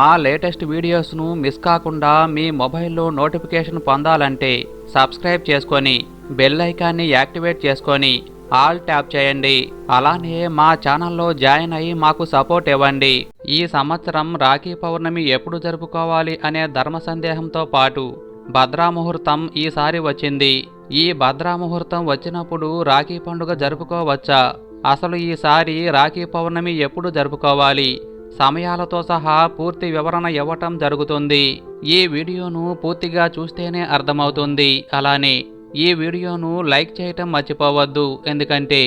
మా latest వీడియోస్ను miss కాకుండా మీ మొబైల్లో నోటిఫికేషన్ పొందాలంటే సబ్స్క్రైబ్ చేసుకొని బెల్ ఐకాన్ని యాక్టివేట్ చేసుకొని ఆల్ ట్యాప్ చేయండి. అలానే మా ఛానల్లో జాయిన్ అయ్యి మాకు సపోర్ట్ ఇవ్వండి. ఈ సంవత్సరం రాఖీ పౌర్ణమి ఎప్పుడు జరుపుకోవాలి అనే ధర్మ సందేహంతో పాటు భద్రా ముహూర్తం ఈసారి వచ్చింది. ఈ భద్రా ముహూర్తం వచ్చినప్పుడు రాఖీ పండుగ జరుపుకోవచ్చా? అసలు ఈసారి రాఖీ పౌర్ణమి ఎప్పుడు జరుపుకోవాలి? సమయాలతో సహా పూర్తి వివరణ ఇవ్వటం జరుగుతుంది. ఈ వీడియోను పూర్తిగా చూస్తేనే అర్థమవుతుంది. అలానే ఈ వీడియోను లైక్ చేయటం మర్చిపోవద్దు. ఎందుకంటే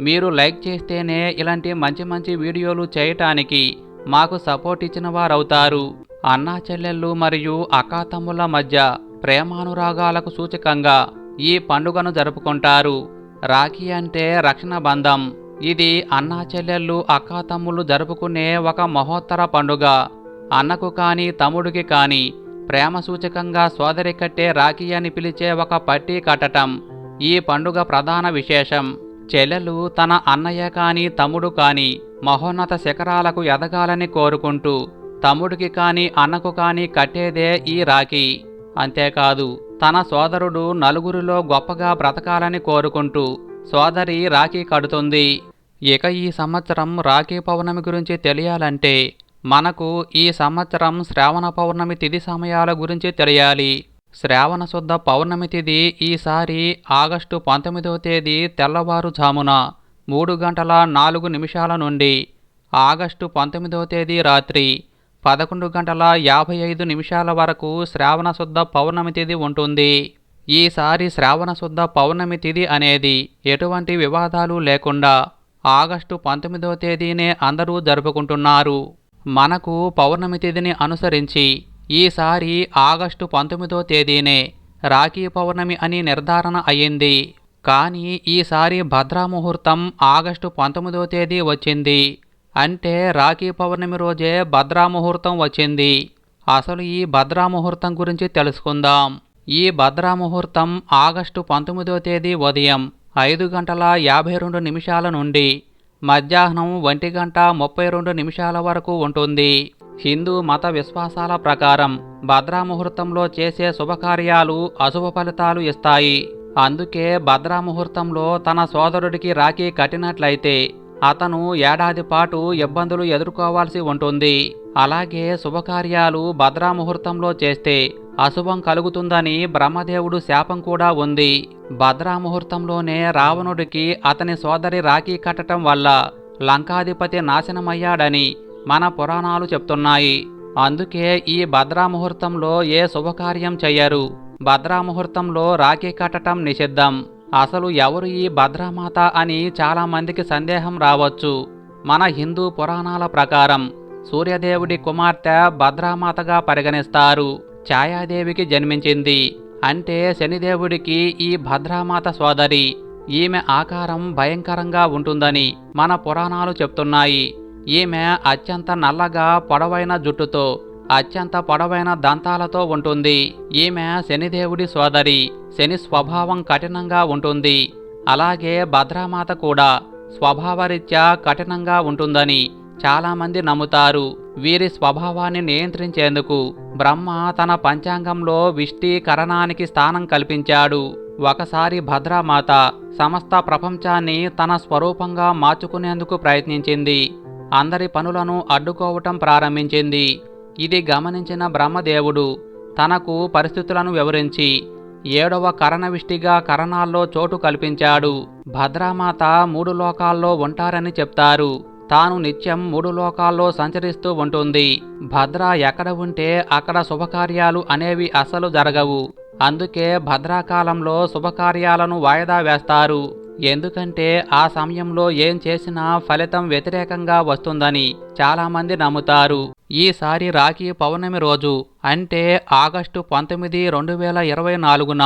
మీరు లైక్ చేస్తేనే ఇలాంటి మంచి మంచి వీడియోలు చేయటానికి మాకు సపోర్ట్ ఇచ్చిన వారవుతారు. అన్నా చెల్లెళ్ళు మరియు అక్కాతమ్ముల మధ్య ప్రేమానురాగాలకు సూచకంగా ఈ పండుగను జరుపుకుంటారు. రాఖీ అంటే రక్షణ బంధం. ఇది అన్నా చెల్లెళ్ళు అక్కాతమ్ములు జరుపుకునే ఒక మహోత్తర పండుగ. అన్నకు కానీ తమ్ముడికి కానీ ప్రేమ సూచకంగా సోదరి కట్టే రాఖీ అని పిలిచే ఒక పట్టీ కట్టటం ఈ పండుగ ప్రధాన విశేషం. చెల్లెలు తన అన్నయ్య కాని తమ్ముడు కాని మహోన్నత శిఖరాలకు ఎదగాలని కోరుకుంటూ తమ్ముడికి కాని అన్నకు కాని కట్టేదే ఈ రాఖీ. అంతేకాదు తన సోదరుడు నలుగురిలో గొప్పగా బ్రతకాలని కోరుకుంటూ సోదరి రాఖీ కడుతుంది. ఇక ఈ సంవత్సరం రాఖీ పౌర్ణమి గురించి తెలియాలంటే మనకు ఈ సంవత్సరం శ్రావణ పౌర్ణమి తిథి సమయాల గురించి తెలియాలి. శ్రావణ శుద్ధ పౌర్ణమి తిథి ఈసారి ఆగస్టు పంతొమ్మిదవ తేదీ తెల్లవారుజామున మూడు గంటల నాలుగు నిమిషాల నుండి ఆగస్టు పంతొమ్మిదవ తేదీ రాత్రి పదకొండు గంటల యాభై ఐదు నిమిషాల వరకు శ్రావణ శుద్ధ పౌర్ణమి తిథి ఉంటుంది. ఈసారి శ్రావణ శుద్ధ పౌర్ణమి తిథి అనేది ఎటువంటి వివాదాలు లేకుండా ఆగస్టు పంతొమ్మిదవ తేదీనే అందరూ జరుపుకుంటున్నారు. మనకు పౌర్ణమి తేదీని అనుసరించి ఈసారి ఆగస్టు పంతొమ్మిదో తేదీనే రాఖీ పౌర్ణమి అని నిర్ధారణ అయ్యింది. కానీ ఈసారి భద్రా ముహూర్తం ఆగస్టు పంతొమ్మిదో తేదీ వచ్చింది. అంటే రాఖీ పౌర్ణమి రోజే భద్రా ముహూర్తం వచ్చింది. అసలు ఈ భద్రా ముహూర్తం గురించి తెలుసుకుందాం. ఈ భద్రా ముహూర్తం ఆగస్టు పంతొమ్మిదో తేదీ ఉదయం ఐదు గంటల యాభై రెండు నిమిషాల నుండి మధ్యాహ్నం ఒంటి గంట ముప్పై రెండు నిమిషాల వరకు ఉంటుంది. హిందూ మత విశ్వాసాల ప్రకారం భద్రా ముహూర్తంలో చేసే శుభకార్యాలు అశుభ ఫలితాలు ఇస్తాయి. అందుకే భద్రా ముహూర్తంలో తన సోదరుడికి రాఖీ కట్టినట్లయితే అతను ఏడాది పాటు ఇబ్బందులు ఎదుర్కోవాల్సి ఉంటుంది. అలాగే శుభకార్యాలు భద్రా ముహూర్తంలో చేస్తే అశుభం కలుగుతుందని బ్రహ్మదేవుడు శాపం కూడా ఉంది. భద్రా ముహూర్తంలోనే రావణుడికి అతని సోదరి రాఖీ కట్టడం వల్ల లంకాధిపతి నాశనమయ్యాడని మన పురాణాలు చెప్తున్నాయి. అందుకే ఈ భద్రా ముహూర్తంలో ఏ శుభకార్యం చెయ్యరు. భద్రా ముహూర్తంలో రాఖీ కట్టడం నిషిద్ధం. అసలు ఎవరు ఈ భద్రామాత అని చాలామందికి సందేహం రావచ్చు. మన హిందూ పురాణాల ప్రకారం సూర్యదేవుడి కుమార్తె భద్రామాతగా పరిగణిస్తారు. ఛాయాదేవికి జన్మించింది. అంటే శనిదేవుడికి ఈ భద్రామాత సోదరి. ఈమె ఆకారం భయంకరంగా ఉంటుందని మన పురాణాలు చెప్తున్నాయి. ఈమె అత్యంత నల్లగా పొడవైన జుట్టుతో అత్యంత పొడవైన దంతాలతో ఉంటుంది. ఈమె శనిదేవుడి సోదరి. శని స్వభావం కఠినంగా ఉంటుంది. అలాగే భద్రామాత కూడా స్వభావరీత్యా కఠినంగా ఉంటుందని చాలామంది నమ్ముతారు. వీరి స్వభావాన్ని నియంత్రించేందుకు బ్రహ్మ తన పంచాంగంలో విష్టీకరణానికి స్థానం కల్పించాడు. ఒకసారి భద్రామాత సమస్త ప్రపంచాన్ని తన స్వరూపంగా మార్చుకునేందుకు ప్రయత్నించింది. అందరి పనులను అడ్డుకోవటం ప్రారంభించింది. ఇది గమనించిన బ్రహ్మదేవుడు తనకు పరిస్థితులను వివరించి ఏడవ కరణవిష్టిగా కరణాల్లో చోటు కల్పించాడు. భద్రామాత మూడు లోకాల్లో ఉంటారని చెప్తారు. తాను నిత్యం మూడు లోకాల్లో సంచరిస్తూ ఉంటుంది. భద్ర ఎక్కడ ఉంటే అక్కడ శుభకార్యాలు అనేవి అసలు జరగవు. అందుకే భద్రాకాలంలో శుభకార్యాలను వాయిదా వేస్తారు. ఎందుకంటే ఆ సమయంలో ఏం చేసినా ఫలితం వ్యతిరేకంగా వస్తుందని చాలామంది నమ్ముతారు. ఈసారి రాఖీ పౌర్ణమి రోజు అంటే ఆగస్టు పంతొమ్మిది రెండు వేల ఇరవై నాలుగున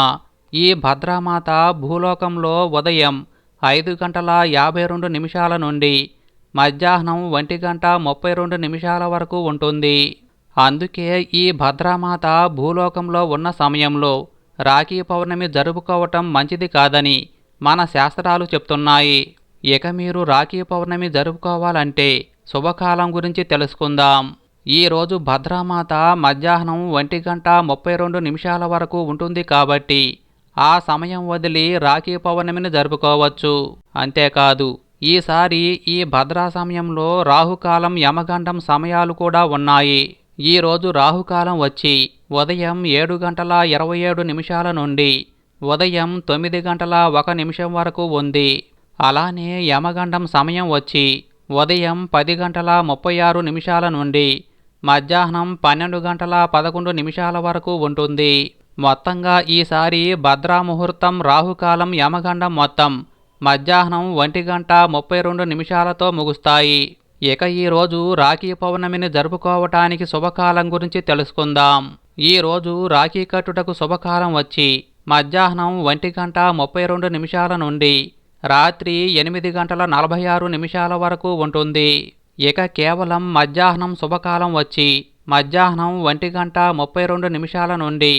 ఈ భద్రామాత భూలోకంలో ఉదయం ఐదు గంటల యాభై రెండు నిమిషాల నుండి మధ్యాహ్నం ఒంటి గంట ముప్పై రెండు నిమిషాల వరకు ఉంటుంది. అందుకే ఈ భద్రామాత భూలోకంలో ఉన్న సమయంలో రాఖీ పౌర్ణమి జరుపుకోవటం మంచిది కాదని మన శాస్త్రాలు చెప్తున్నాయి. ఇక మీరు రాఖీ పౌర్ణమి జరుపుకోవాలంటే శుభకాలం గురించి తెలుసుకుందాం. ఈరోజు భద్రామాత మధ్యాహ్నం ఒంటి గంట ముప్పై రెండు నిమిషాల వరకు ఉంటుంది కాబట్టి ఆ సమయం వదిలి రాఖీ పౌర్ణమిని జరుపుకోవచ్చు. అంతేకాదు ఈసారి ఈ భద్రా సమయంలో రాహుకాలం యమగండం సమయాలు కూడా ఉన్నాయి. ఈరోజు రాహుకాలం వచ్చి ఉదయం ఏడు గంటల ఇరవై ఏడు నిమిషాల నుండి ఉదయం తొమ్మిది గంటల ఒక నిమిషం వరకు ఉంది. అలానే యమగండం సమయం వచ్చి ఉదయం పది గంటల ముప్పై ఆరు నిమిషాల నుండి మధ్యాహ్నం పన్నెండు గంటల పదకొండు నిమిషాల వరకు ఉంటుంది. మొత్తంగా ఈసారి భద్రా ముహూర్తం రాహుకాలం యమగండం మొత్తం మధ్యాహ్నం ఒంటి గంట ముప్పై రెండు నిమిషాలతో ముగుస్తాయి. ఇక ఈరోజు రాఖీ పౌర్ణమిని జరుపుకోవటానికి శుభకాలం గురించి తెలుసుకుందాం. ఈరోజు రాఖీ కట్టుటకు శుభకాలం వచ్చి మధ్యాహ్నం ఒంటి గంట ముప్పై రెండు నిమిషాల నుండి రాత్రి ఎనిమిది గంటల నలభై ఆరు నిమిషాల వరకు ఉంటుంది. ఇక కేవలం మధ్యాహ్నం శుభకాలం వచ్చి మధ్యాహ్నం ఒంటి గంట ముప్పై రెండు నిమిషాల నుండి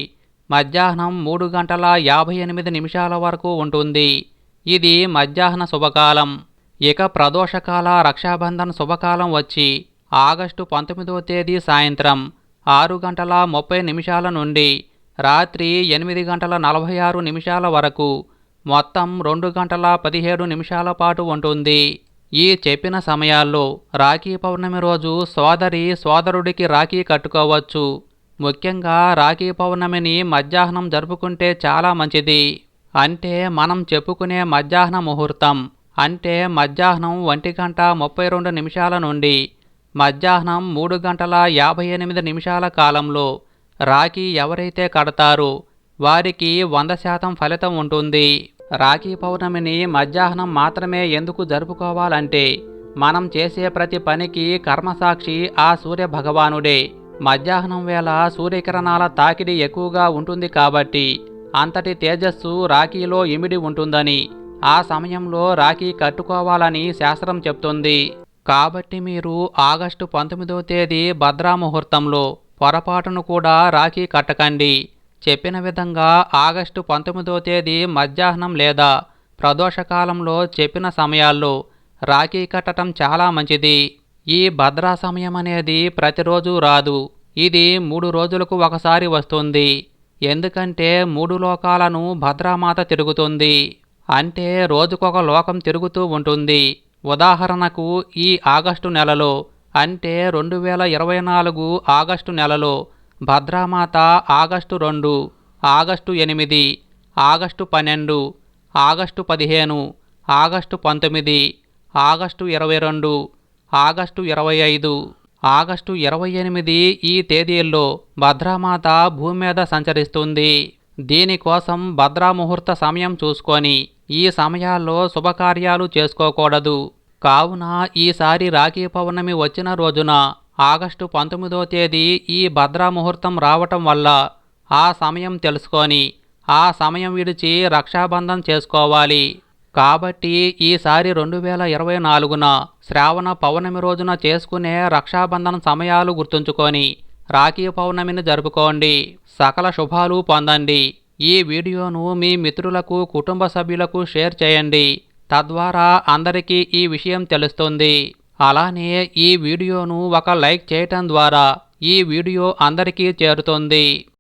మధ్యాహ్నం మూడు గంటల యాభై ఎనిమిది నిమిషాల వరకు ఉంటుంది. ఇది మధ్యాహ్న శుభకాలం. ఇక ప్రదోషకాల రక్షాబంధన్ శుభకాలం వచ్చి ఆగస్టు పంతొమ్మిదవ తేదీ సాయంత్రం ఆరు గంటల ముప్పై నిమిషాల నుండి రాత్రి ఎనిమిది గంటల నలభై ఆరు నిమిషాల వరకు మొత్తం రెండు గంటల పదిహేడు నిమిషాల పాటు ఉంటుంది. ఈ చెప్పిన సమయాల్లో రాఖీ పౌర్ణమి రోజు సోదరి సోదరుడికి రాఖీ కట్టుకోవచ్చు. ముఖ్యంగా రాఖీ పౌర్ణమిని మధ్యాహ్నం జరుపుకుంటే చాలా మంచిది. అంటే మనం చెప్పుకునే మధ్యాహ్న ముహూర్తం అంటే మధ్యాహ్నం ఒంటి గంట ముప్పై రెండు నిమిషాల నుండి మధ్యాహ్నం మూడు గంటల యాభై ఎనిమిది నిమిషాల కాలంలో రాఖీ ఎవరైతే కడతారో వారికి వంద శాతం ఫలితం ఉంటుంది. రాఖీ పౌర్ణమిని మధ్యాహ్నం మాత్రమే ఎందుకు జరుపుకోవాలంటే మనం చేసే ప్రతి పనికి కర్మసాక్షి ఆ సూర్య భగవానుడే. మధ్యాహ్నం వేళ సూర్యకిరణాల తాకిడి ఎక్కువగా ఉంటుంది కాబట్టి అంతటి తేజస్సు రాఖీలో ఇమిడి ఉంటుందని ఆ సమయంలో రాఖీ కట్టుకోవాలని శాస్త్రం చెప్తుంది. కాబట్టి మీరు ఆగస్టు పంతొమ్మిదవ తేదీ భద్రా ముహూర్తంలో పొరపాటును కూడా రాఖీ కట్టకండి. చెప్పిన విధంగా ఆగస్టు పంతొమ్మిదవ తేదీ మధ్యాహ్నం లేదా ప్రదోషకాలంలో చెప్పిన సమయాల్లో రాఖీ కట్టడం చాలా మంచిది. ఈ భద్రా సమయం అనేది ప్రతిరోజు రాదు. ఇది మూడు రోజులకు ఒకసారి వస్తుంది. ఎందుకంటే మూడు లోకాలను భద్రామాత తిరుగుతుంది. అంటే రోజుకొక లోకం తిరుగుతూ ఉంటుంది. ఉదాహరణకు ఈ ఆగస్టు నెలలో అంటే రెండు వేల ఇరవై నాలుగు ఆగస్టు నెలలో భద్రామాత ఆగస్టు రెండు ఆగస్టు ఎనిమిది ఆగస్టు పన్నెండు ఆగస్టు పదిహేను ఆగస్టు పంతొమ్మిది ఆగస్టు ఇరవై రెండు ఆగస్టు ఇరవై ఐదు ఆగస్టు ఇరవై ఎనిమిది ఈ తేదీల్లో భద్రామాత భూమి మీద సంచరిస్తుంది. దీనికోసం భద్రా ముహూర్త సమయం చూసుకొని ఈ సమయాల్లో శుభకార్యాలు చేసుకోకూడదు. కావున ఈసారి రాఖీ పౌర్ణమి వచ్చిన రోజున ఆగస్టు పంతొమ్మిదో తేదీ ఈ భద్రా ముహూర్తం రావటం వల్ల ఆ సమయం తెలుసుకొని ఆ సమయం విడిచి రక్షాబంధం చేసుకోవాలి. కాబట్టి ఈసారి రెండు వేల ఇరవై నాలుగున శ్రావణ పౌర్ణమి రోజున చేసుకునే రక్షాబంధన సమయాలు గుర్తుంచుకొని రాఖీ పౌర్ణమిని జరుపుకోండి. సకల శుభాలు పొందండి. ఈ వీడియోను మీ మిత్రులకు కుటుంబ సభ్యులకు షేర్ చేయండి. తద్వారా అందరికీ ఈ విషయం తెలుస్తుంది. అలానే ఈ వీడియోను ఒక లైక్ చేయటం ద్వారా ఈ వీడియో అందరికీ చేరుతుంది.